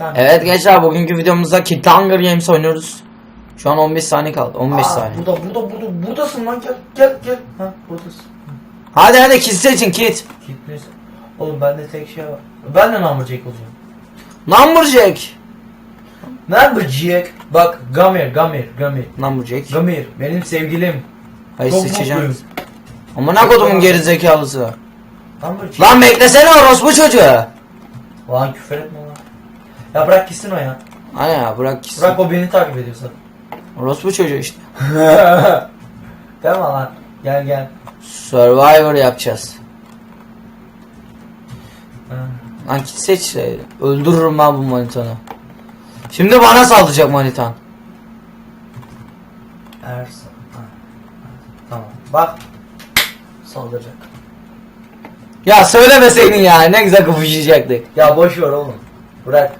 Tamam. Evet gençler bugünkü videomuzda Kid Hunger Games oynuyoruz. Şu an 15 saniye kaldı. 15 Aa, saniye. Burada burada burada buradasın lan gel gel gel. Ha buradasın. Hadi hadi Kid seçin Kid. Gitmiş. Oğlum bende tek şey var. Ben de number Jack olacağım. Number Jack. Number Jack. Bak Gamir Gamir Gamir. Number Jack. Gamir benim sevgilim. Hayır Çok seçeceğim. mutluyum. Ama ne kodumun geri zekalısı. Number Jack. Lan beklesene orospu çocuğu. Lan küfür etme lan. Ya bırak gitsin o ya. Hani ya bırak gitsin. Bırak o beni takip ediyorsa. Orospu çocuğu işte. Tamam lan. Gel gel. Survivor yapacağız. Lan Kid seç. Öldürürüm ben bu manitanı. Şimdi bana saldıracak manitan. Ersan. Tamam. Bak. Saldıracak. Ya söylemeseydin ya ne güzel kapışacaktık. Ya boş ver oğlum. Bırak.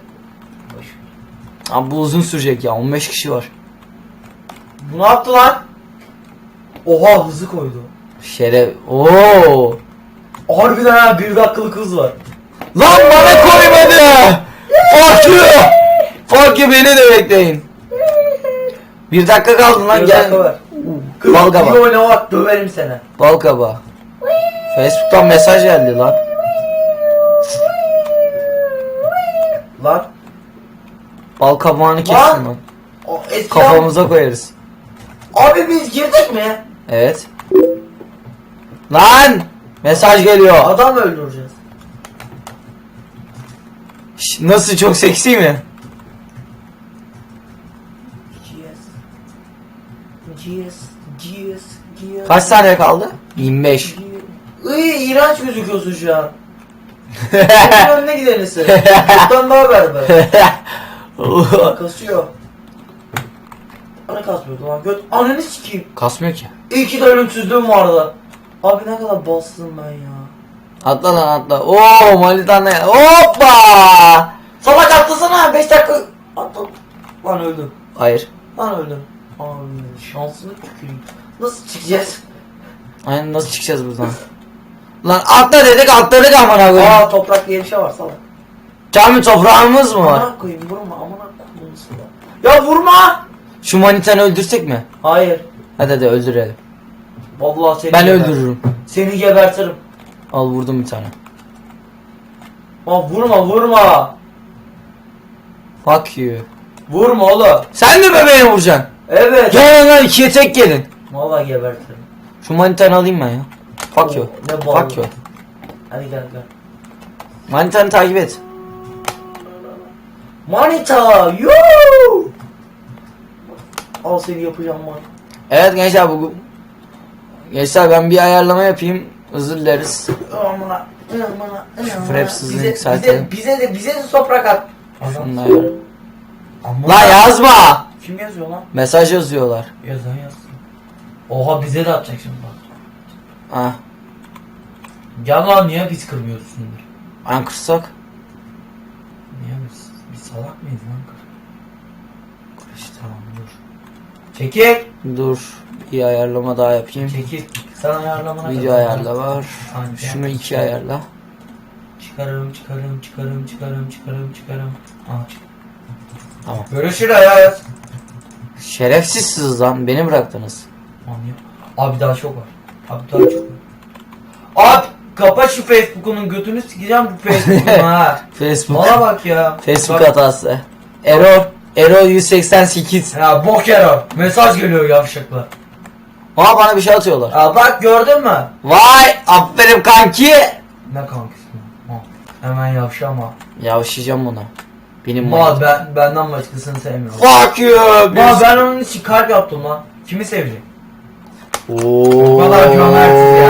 Abi bu uzun sürecek ya 15 kişi var. Bu ne yaptı lan? Oha hızı koydu. Şeref. Oo. Harbiden ha bir dakikalık hız var. Lan bana koymadı. Fuck you. Fuck you beni de bekleyin. Bir dakika kaldı lan Bir gel. dakika var. Bal Kız iyi oyna bak döverim seni. Bal. Facebook'tan mesaj geldi lan. Lan. Bal kabağını kessin Lan. O Kafamıza koyarız. Abi biz girdik mi? Evet. Lan! Mesaj geliyor. Adam öldüreceğiz. Şş, Nasıl çok seksi mi? Kaç saniye kaldı? 25. Iy iğrenç gözüküyorsun şu an. Senin önüne gidelim sen. Çoktan daha berber. Kasıyor. Ana kasmıyordu lan göt. Ananı sikeyim. Kasmıyor ki. İyi ki de ölümsüzlüğüm vardı. Abi ne kadar bastım ben ya. Atla lan atla. Oo Malitan ne? Hoppa! Salak atlasana 5 dakika. Atla. Lan öldüm. Hayır. Lan öldüm. Abi şansını tüküreyim. Nasıl çıkacağız? Aynen nasıl çıkacağız buradan? Lan atla dedik atladık amına koyayım. Aa toprak diye bir şey var salak. Cami toprağımız mı var? Amına koyayım vurma. Ya vurma! Şu manitanı öldürsek mi? Hayır. Hadi hadi öldürelim. Vallahi seni Ben geber- öldürürüm. Seni gebertirim. Al vurdum bir tane. Aa vurma vurma. Fuck you. Vurma oğlum. Sen de bebeğe vuracaksın. Evet. Gel lan ikiye tek gelin. Vallahi gebertirim. Şu manitanı alayım ben ya. Fuck you. Ne bağlı. Fuck you. Hadi gel gel. Manitanı takip et. Manita yoo. Al seni yapacağım man. Evet gençler bu Gençler ben bir ayarlama yapayım. Özür dileriz. Amına. Amına. Sızını Bize, yükseltelim. bize, bize de bize de toprak at. Şunu ayar. Amına. Lan yazma. Kim yazıyor lan? Mesaj yazıyorlar. Yazan yazsın. Oha bize de atacak şimdi bak. Ah. Gel lan niye biz kırmıyorsundur? An kırsak. Niye biz? Biz salak mıyız lan işte tamam dur. Çekil. Dur. Bir ayarlama daha yapayım. Çekil. Sen ayarlamana Video ayarla var. Aynen. Şunu iki ayarla. Çıkarım çıkarım çıkarım çıkarım çıkarım çıkarım. Aa çık. Tamam. Görüşürüz hayat. Şerefsizsiniz lan. Beni bıraktınız. Manyak. Abi daha çok var. Abi daha çok var. Abi kapa şu Facebook'unun götünü sikeceğim bu Facebook'un ha. Facebook. Bana bak ya. Facebook Bak- hatası. Error. Error 188. Ya bok yara. Mesaj geliyor yavşaklar. Aa bana bir şey atıyorlar. Ya bak gördün mü? Vay aferin kanki. Ne kankisi? Ha, Hemen yavşama. Yavşayacağım buna. Benim Ma ben benden başkasını sevmiyorum. Fuck you. Ma ben onun için kalp yaptım lan. Kimi sevecek? Oo. kadar cömertiz.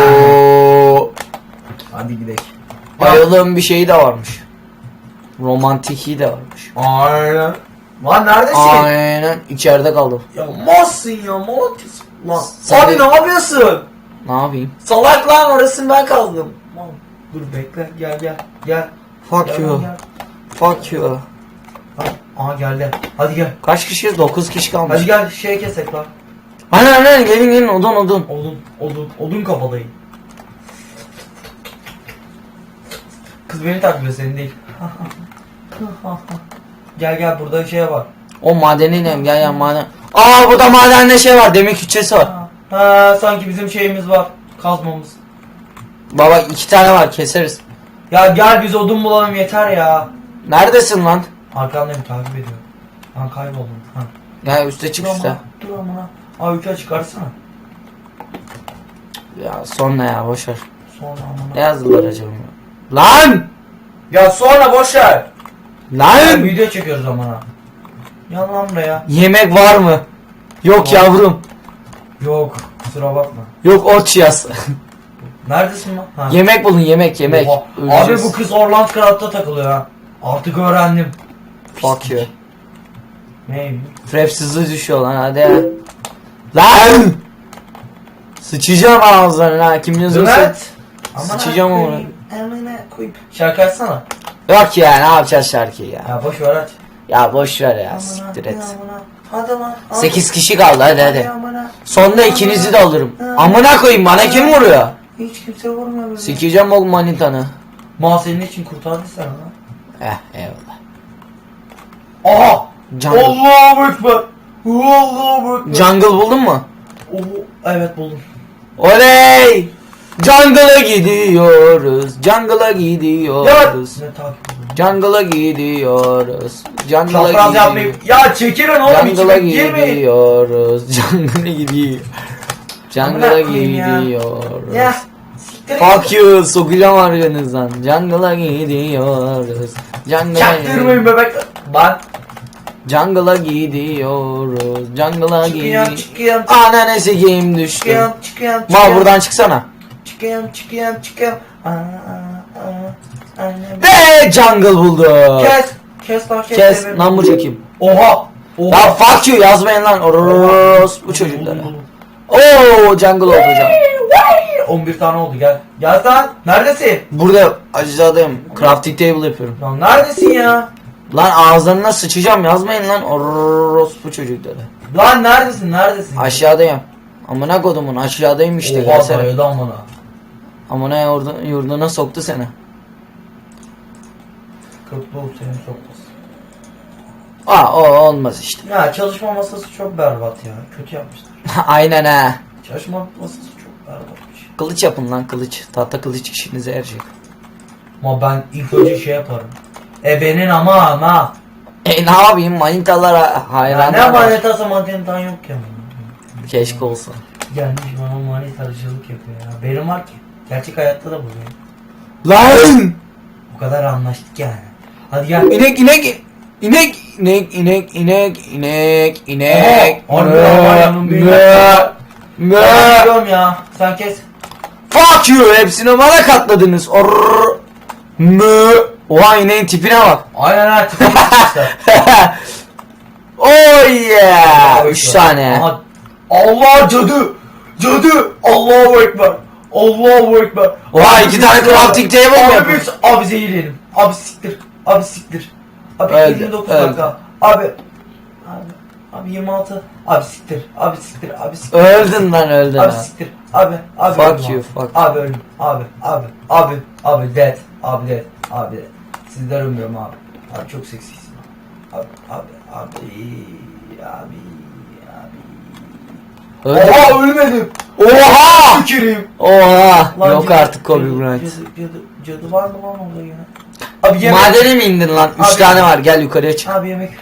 Hadi gidelim. Bayılığın bir şeyi de varmış. Romantiki de varmış. Aynen. Lan neredesin? Aynen içeride kaldım. Ya malsın ya malatyasın. Lan Sen abi de- ne yapıyorsun? Ne yapayım? Salak lan orasını ben kaldım. Mal. Dur bekle gel gel gel. Fuck Gel, you. gel. Fuck you. Ha, Aha geldi. Hadi gel. Kaç kişiyiz? 9 kişi kalmış. Hadi gel şey kesek lan. Aynen aynen gelin gelin odun odun. Odun, odun, odun kafadayım. Kız beni takmıyor senin değil. Gel gel burada şey var. O madeni inem gel gel maden. Aa burada madende şey var demir küçesi var. Ha, ha, sanki bizim şeyimiz var. Kazmamız. Baba iki tane var keseriz. Ya gel biz odun bulalım yeter ya. Neredesin lan? Arkandayım takip ediyor. Ben kayboldum. Ha. Gel üste çık Dur üste. amına. Dur amına. Abi yukarı çıkarsana. Ya sonra ya boşver. Sonra amına. Ne yazdılar acaba? Lan! Ya sonra boş ver. Ya, Lan! video çekiyoruz amına. Gel lan buraya. Yemek var mı? Yok Var. yavrum. Yok. Kusura bakma. Yok ot yaz. Neredesin lan? Ha. yemek bulun yemek yemek. Oha. Abi Öleceğiz. bu kız Orland Craft'ta takılıyor ha. Artık öğrendim. Fuck you. Neymiş? Fraps hızlı düşüyor lan hadi. Lan! Sıçacağım ağızlarına ha kim yazıyorsa. Mehmet. Sıçacağım Amına Amına koyayım. Şarkı açsana. Yok ya ne yapacağız şarkıyı ya. Ya boş ver aç. Ya boş ver ya siktir et. Hadi lan. hadi. 8 kişi kaldı hadi hadi. amına. Sonunda ikinizi de alırım. Amına koyayım bana kim vuruyor? Hiç kimse vurmuyor böyle. Sikeceğim o manitanı. Ma senin için kurtardı sen lan. Eh eyvallah. Aha! Jungle. Allahu Ekber! Allahu Ekber! Jungle buldun mu? Oo, evet buldum. Oley! Jungle'a gidiyoruz. Jungle'a Ya! gidiyoruz. Ediyorum? Jungle'a gidiyoruz. Jungle'a Çapraz yapmayayım. gidiyoruz. Ya çekilin oğlum Jungle'a içime girmeyin. gidiyoruz. Jungle'a gidiyor. Jungle'a Amına koyayım ya. gidiyoruz. Ya. Siktir Fuck you sokacağım arkanızdan. Jungle'a gidiyoruz. Jungle'a Çaktırmayın bebek. Lan. Jungle'a gidiyoruz. Jungle'a Çıkıyorum gidiyoruz. çıkıyorum Ananı sikeyim düştüm. çıkıyorum çıkıyorum. Mal buradan çıksana. Çıkıyorum çıkıyorum çıkıyorum. Aa, aa, aa. Ve jungle buldu. Kes. Kes lan kes. Kes. Lan bu çekeyim. Oha. Oha. Ya fuck you yazmayın lan. Oros bu çocuklara. Oo jungle oldu jungle. 11 tane oldu gel. Gel sen. Neredesin? Burada aşağıdayım. Crafting table yapıyorum. Lan neredesin ya? Lan ağızlarına sıçacağım yazmayın lan. Oros bu çocuklara. Lan neredesin? Neredesin? Aşağıdayım. Amına kodumun aşağıdayım işte Oha gelsene. dayadı amına. Amına yurdu, yurduna soktu seni. Kötü ol seni sokmasın. Aa o olmaz işte. Ya çalışma masası çok berbat ya. Kötü yapmışlar. Aynen ha. Çalışma masası çok berbatmış. Kılıç yapın lan kılıç. Tahta kılıç işinize yarayacak. Ama ben ilk önce şey yaparım. Ebenin ama ama. E ne yapayım manitalara hayran. ne manitası manitan yok ya. Keşke olsa. Gelmiş bana manitarıcılık yapıyor ya. Benim var ki. Gerçek hayatta da bu. Lan! Bu kadar anlaştık yani. Hadi gel. İnek inek inek inek inek inek inek inek harbi lan mö Ben mö gidiyorum ya. Sen kes. fuck you hepsini bana katladınız orr mö oha ineğin tipine bak Aynen ha tipe gitmişler. oh yeah üç tane Aha, Allah cadı. Cadı. Allahu Ekber. Allahu Ekber. Oha, iki tane crafting table mi Abi abi zehirleyelim. Abi siktir. Abi siktir. Abi Öldü, 29 öldü. dakika. Abi. Abi. Abi 26. Abi siktir. Abi siktir. Abi siktir. öldün lan öldün Abi ha siktir. Abi. Abi. Fuck you, abi. fuck. Abi öldüm. Abi. Abi. Abi. Abi dead. Abi dead. Abi dead. Sizden ölmüyorum abi. Abi çok seksisin. Abi. Abi. Abi. Abi. Abi. Öldün Oha ölmedim. oha Tüküreyim. oha Lan yok cadı- artık Kobe cadı- Bryant Cadı, cadı, cadı var mı lan orada yine? Abi yemek. madene mi indin lan üç Abi- tane var gel yukarıya çık Abi yemek.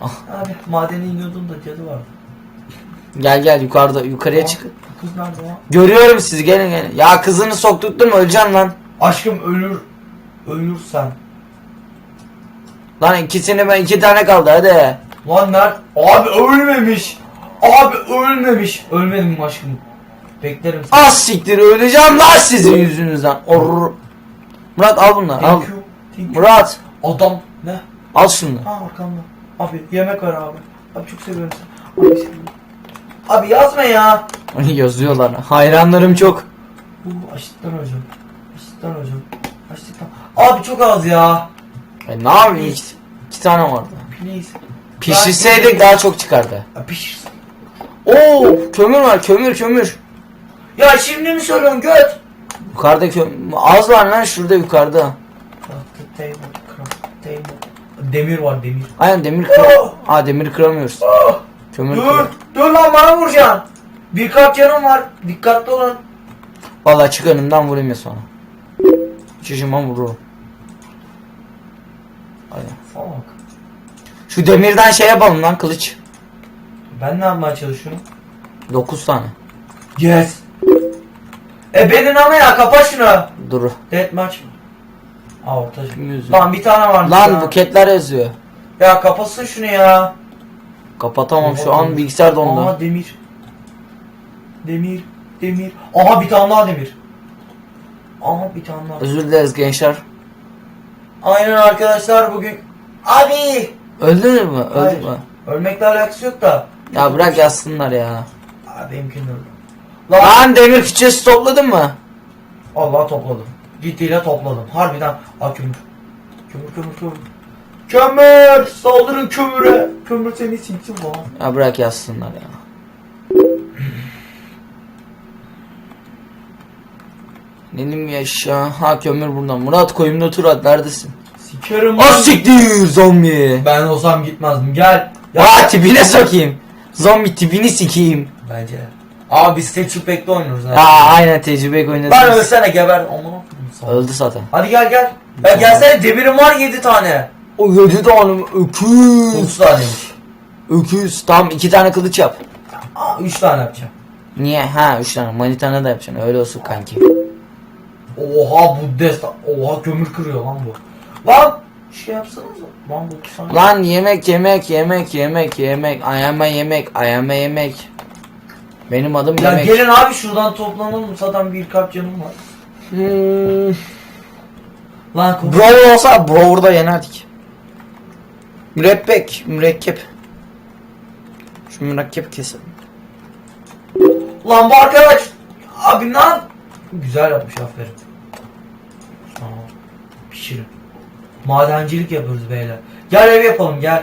Ah. Abi madene iniyordum da cadı vardı. gel gel yukarıda yukarıya çık Bu Kız nerede lan? Görüyorum sizi gelin gelin. Ya kızını soktuktun mu öleceksin lan. Aşkım ölür. Ölürsen. Lan ikisini ben iki tane kaldı hadi. Lan nerede? Abi ölmemiş. Abi ölmemiş. Ölmedim mi aşkım? Beklerim seni. Az siktir öleceğim lan sizin yüzünüzden. Orr. Murat al bunları al. Thank you. Thank you. Murat Adam ne? al şunu. Ha arkamda. Abi yemek var abi. Abi çok seviyorum seni. Abi seviyorum. Abi yazma ya. Yazıyorlar. Hayranlarım çok. Bu açlıktan hocam. Açlıktan hocam. Açlıktan. Abi çok az ya. E ne yapayım iki, iki tane vardı. Please. Pişirseydik daha çok çıkardı. Ya pişirsin. Oo kömür var kömür kömür. Ya şimdi mi söylüyorsun göt? Yukarıda kömür. Az var lan şurada yukarıda. Craft the table, craft the table. Demir var demir. Aynen demir kır. Aa demir kıramıyoruz. Kömür Dur. kır. Dur lan bana vuracaksın. Birkaç canım var. Dikkatli olun. Valla çık önümden vurayım ya sonra. Şişime vururum. Aynen. Salak. Şu demirden şey yapalım lan kılıç. Ben ne yapmaya çalışıyorum? 9 tane. Yes. E benim ama ya kapa şunu. Dur. Deathmatch mı? Aa ortacı. Kim yüzü? Lan bir tane var. Lan buketler yazıyor. Ya kapasın şunu ya. Kapatamam şu an bilgisayar dondu. Aha demir. Demir. Demir. Aha bir tane daha demir. Aha bir tane daha. Özür dileriz gençler. Aynen arkadaşlar bugün. Abi. Öldünüz mü? Öldü mü? Ölmekle alakası yok da. Ya bırak yazsınlar ya. Abi benimkini öldü. Lan. Lan demir küçesi topladın mı? Allah topladım. Ciddiyle topladım. Harbiden. Aa kömür. Kömür kömür kömür. Kömür! Saldırın kömüre. Kömür seni siksin falan. Ya bırak yazsınlar ya. Benim yaşa. Ha kömür burada. Murat koyumda tur at. Neredesin? Sikerim Az siktir zombi. Ben olsam gitmezdim. Gel. Ya tipine sokayım. Zombi tipini sikeyim. Bence. Abi biz Pack'te oynuyoruz. ha. Aynen tecrübe oynadım. Lan ölsene geber. Aman Öldü zaten. Hadi gel gel. Ya gelsene demirim var 7 tane. O yedi tane öküz. 30 taneymiş. Öküz. Tamam iki tane kılıç yap. Aa 3 tane yapacağım. Niye? Ha üç tane. Manitana da yapacaksın. Öyle olsun kanki. Oha bu destan. Oha kömür kırıyor lan bu. Lan şey yapsanız Lan bu. Lan yemek yemek yemek yemek yemek. Ayama yemek ayama yemek. Benim adım Ya yemek. gelin abi şuradan toplanalım. Zaten bir kalp canım var. Hmm. Lan kum. Brawl olsa Brawl'da yenerdik. Mürebbek, mürekkep. Şu mürekkep kesin. Lan bu arkadaş. Abi yap? Güzel yapmış aferin. Tamam. Pişirin. Madencilik yapıyoruz beyler. Gel ev yapalım gel.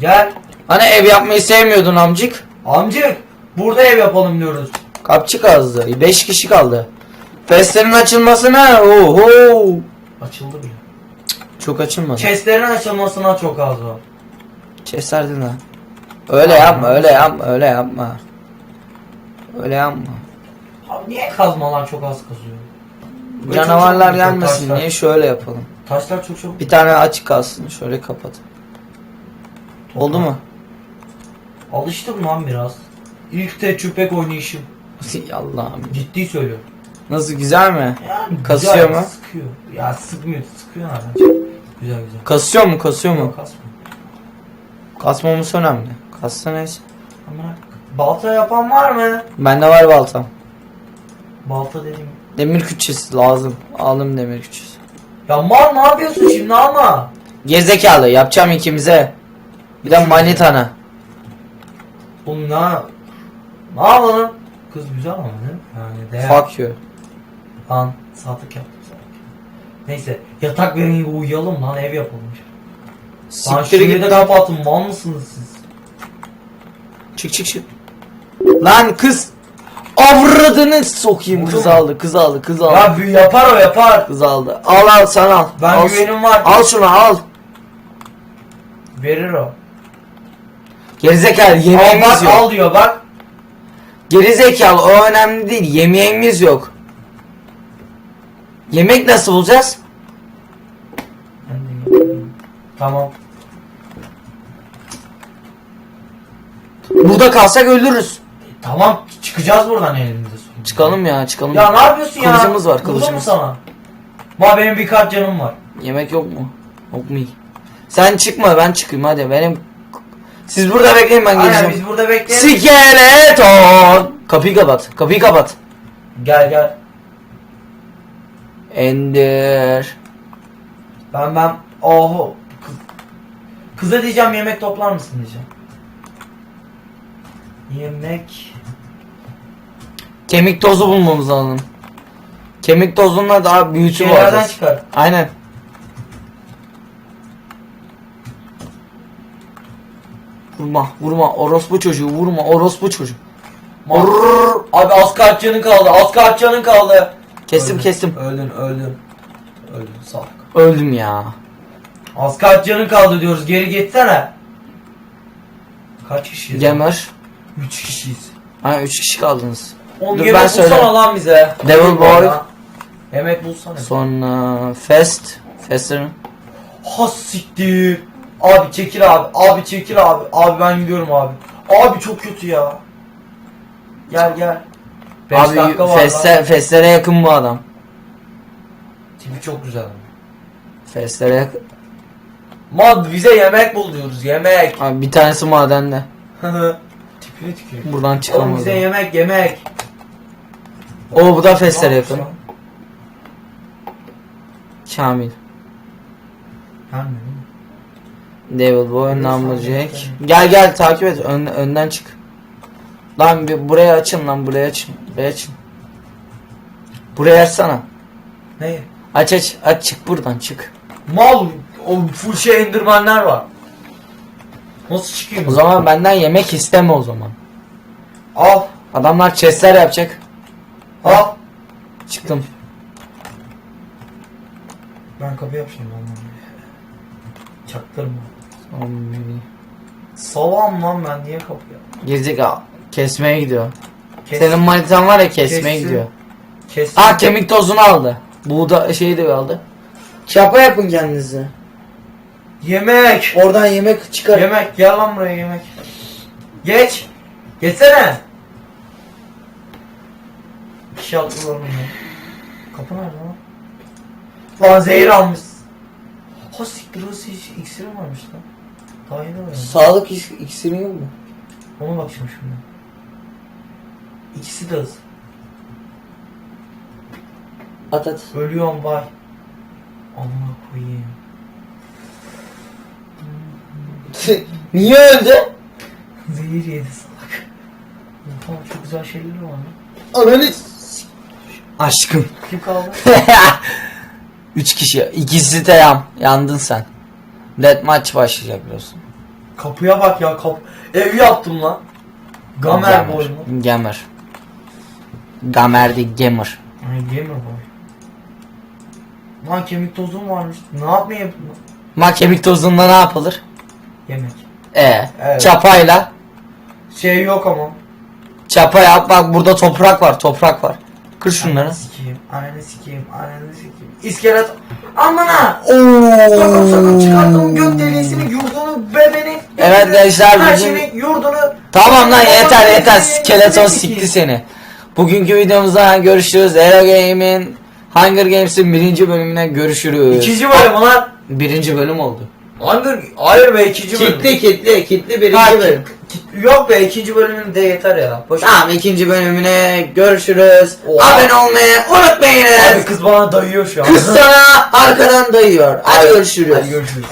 Gel. Hani ev yapmayı sevmiyordun amcık? Amcık. Burada ev yapalım diyoruz. Kapçık azdı. 5 kişi kaldı. Festlerin açılmasına oho. Açıldı bile. Çok açılmadı. Chestlerin açılmasına çok az var. Çeserdin lan. Öyle yapma, öyle yapma, öyle yapma. Öyle yapma. Abi niye kazmalar çok az kazıyor? Böyle Canavarlar çok çabuk gelmesin diye şöyle yapalım. Taşlar çok çabuk. Bir tane açık kalsın. Şöyle kapat. Oldu mu? Alıştım lan biraz. İlk tecrübek oynayışım. Allah'ım. Ciddi söylüyorum. Nasıl güzel mi? Yani Kasıyor güzel, mu? Sıkıyor. Ya sıkmıyor. Sıkıyor nereden? Güzel güzel. Kasıyor mu? Kasıyor mu? Kasmıyor. Kasmaması önemli. Kassa neyse. Ama balta yapan var mı? Bende var baltam. Balta dediğim. Demir küçesi lazım. Aldım demir küçesi. Ya mal ne yapıyorsun şimdi ama? Gerizekalı yapacağım ikimize. Bir de manitana. Oğlum ne? Ne yapalım? Kız güzel ama değil mi? Yani değer. Fuck you. Lan saatlik yaptım sanki. Neyse yatak verin uyuyalım lan ev yapalım. Lan Siktir şurayı git da kapatın mal mısınız siz? Çık çık çık. Lan kız. Avradını sokayım kız aldı kız aldı kız aldı. Ya büyü yapar o yapar. Kız aldı. Al al sen al. Ben al, güvenim var. Al şunu al. Verir o. Gerizekalı Al yemeğimiz bak yok. al diyor bak. Gerizekalı o önemli değil. Yemeğimiz yok. Yemek nasıl bulacağız? Tamam. Burada kalsak ölürüz. Tamam çıkacağız buradan elimize sonunda. Çıkalım ya çıkalım. Ya ne yapıyorsun ya? Kılıcımız var, Vurdum mu kılıcımız. sana? Var benim bir kalp canım var. Yemek yok mu? Yok mu? Sen çıkma ben çıkayım hadi benim. Siz burada bekleyin ben Aynen geleceğim. biz burada bekleyelim. Skeleton. Kapıyı kapat. Kapıyı kapat. Gel gel. Ender. Ben ben oho. Kız, kıza diyeceğim yemek toplar mısın diyeceğim. Yemek. Kemik tozu bulmamız lazım. Kemik tozunla daha büyütü Şeylerden var. çıkar. Aynen. Vurma, vurma. Orospu çocuğu, vurma. Orospu çocuğu. Orrrr. Abi az canın kaldı. Az canın kaldı. Kestim, Öldün, kestim. Öldün öldün. Öldün salak. Öldüm ya. Az kaç canın kaldı diyoruz. Geri gitsene. Kaç kişiyiz? Gamer. 3 kişiyiz. Ha 3 kişi kaldınız. Oğlum Dur, ben bulsana söyleyeyim. lan bize. Devil Boy. Yemek bulsana. Sonra Fest. Fest'in. Ha siktir. Abi çekil abi. Abi çekil abi. Abi ben gidiyorum abi. Abi çok kötü ya. Gel gel. 5 Abi dakika var lan. Fest'e, Fest'lere yakın bu adam. Tipi çok güzel. Festlere yakın. Mad bize yemek bul diyoruz. Yemek. Abi bir tanesi madende. Tipini tükürüyor. Buradan Oğlum bize yemek yemek. O bu da Festlere Ne yakın. Kamil. Mi? Devil Boy, Numberjack. anladım. Gel gel takip et. Ön, önden çık. Lan bir buraya açın lan buraya açın. Buraya açın. Buraya açsana. Ne? Aç aç aç çık buradan çık. Mal o full şey endirmenler var. Nasıl çıkıyor? O zaman benden yemek isteme o zaman. Al Adamlar chestler yapacak. Al. Çıktım. Ben kapı yapacağım onları. Çaktırma. Zombi. Salam lan ben niye kapı yap? Gezecek al. Kesmeye gidiyor. Kes, Senin manitan var ya kesmeye Kessin. gidiyor. kes. Aa kemik tozunu aldı. Buğda şeyi de aldı. Çapa yapın kendinize. Yemek. Oradan yemek çıkar. Yemek gel lan buraya yemek. Geç. Geçsene. İşe atlıyorum ya. Kapı nerede lan? Lan zehir almış. Ha siktir o hiç iksiri varmış lan. Daha yeni öğrendim. Sağlık ik- iksiri yok mu? Ona bakacağım şimdi. İkisi de hız. At at. Ölüyorum bay. Amına koyayım. Niye öldü? Zehir yedi salak. Tamam çok güzel şeyler var lan. Ananı Aşkım. Kim kaldı? Üç kişi. İkisi de yan. Yandın sen. Deathmatch başlayacak biliyorsun. Kapıya bak ya kap. Ev yaptım lan. Gamer boy mu? Gamer. Gamer değil gamer. Ay gamer boy. Lan kemik tozum varmış. Ne yapmayı yaptın lan? Ma kemik tozunda ne yapılır? Yemek. E Evet. çapayla. Şey yok ama. Çapa yap bak burada toprak var toprak var. Kır şunları. Ananı sikeyim. Ananı sikeyim. Ananı sikeyim. İskelet. Amına. Sakın sakın çıkarttım gök deliğisini, yurdunu, bedeni. Evet gençler, Her bugün- şeyini, yurdunu. Tamam lan yeter yeter skeleton sikti seni. Bugünkü videomuzda görüşürüz. Hero Game'in Hunger Games'in birinci bölümüne görüşürüz. İkinci bölüm lan. Birinci bölüm oldu. Hunger, hayır be ikinci bölüm. Kitli kitli kitli birinci Ha, bölüm. kit- kit- yok be ikinci bölümün de yeter ya. Boş ver. Tamam ikinci bölümüne görüşürüz. Oha. Abone olmayı unutmayınız. Abi kız bana dayıyor şu an. Kız sana arkadan dayıyor. Hadi görüşürüz. Hadi görüşürüz.